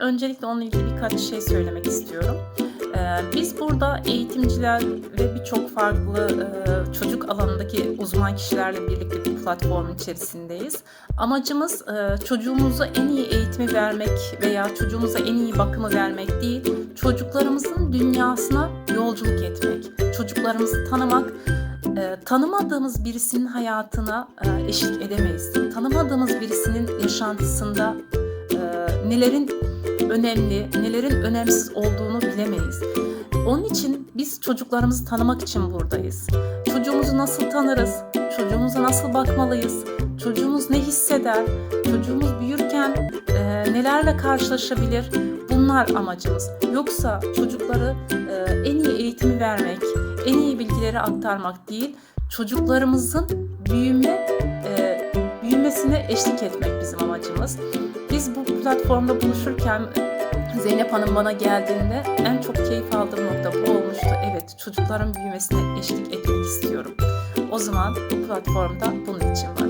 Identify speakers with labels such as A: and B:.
A: Öncelikle onunla ilgili birkaç şey söylemek istiyorum. Ee, Biz burada eğitimciler ve birçok farklı e, çocuk alanındaki uzman kişilerle birlikte bir platform içerisindeyiz. Amacımız e, çocuğumuza en iyi eğitimi vermek veya çocuğumuza en iyi bakımı vermek değil, çocuklarımızın dünyasına yolculuk etmek, çocuklarımızı tanımak, e, tanımadığımız birisinin hayatına eşlik edemeyiz. Tanımadığımız birisinin yaşantısında nelerin önemli, nelerin önemsiz olduğunu bilemeyiz. Onun için biz çocuklarımızı tanımak için buradayız. Çocuğumuzu nasıl tanırız? Çocuğumuza nasıl bakmalıyız? Çocuğumuz ne hisseder? Çocuğumuz büyürken e, nelerle karşılaşabilir? Bunlar amacımız. Yoksa çocukları e, en iyi eğitimi vermek, en iyi bilgileri aktarmak değil, çocuklarımızın büyüme eşlik etmek bizim amacımız. Biz bu platformda buluşurken Zeynep Hanım bana geldiğinde en çok keyif aldığım nokta bu olmuştu. Evet, çocukların büyümesine eşlik etmek istiyorum. O zaman bu platformda bunun için var.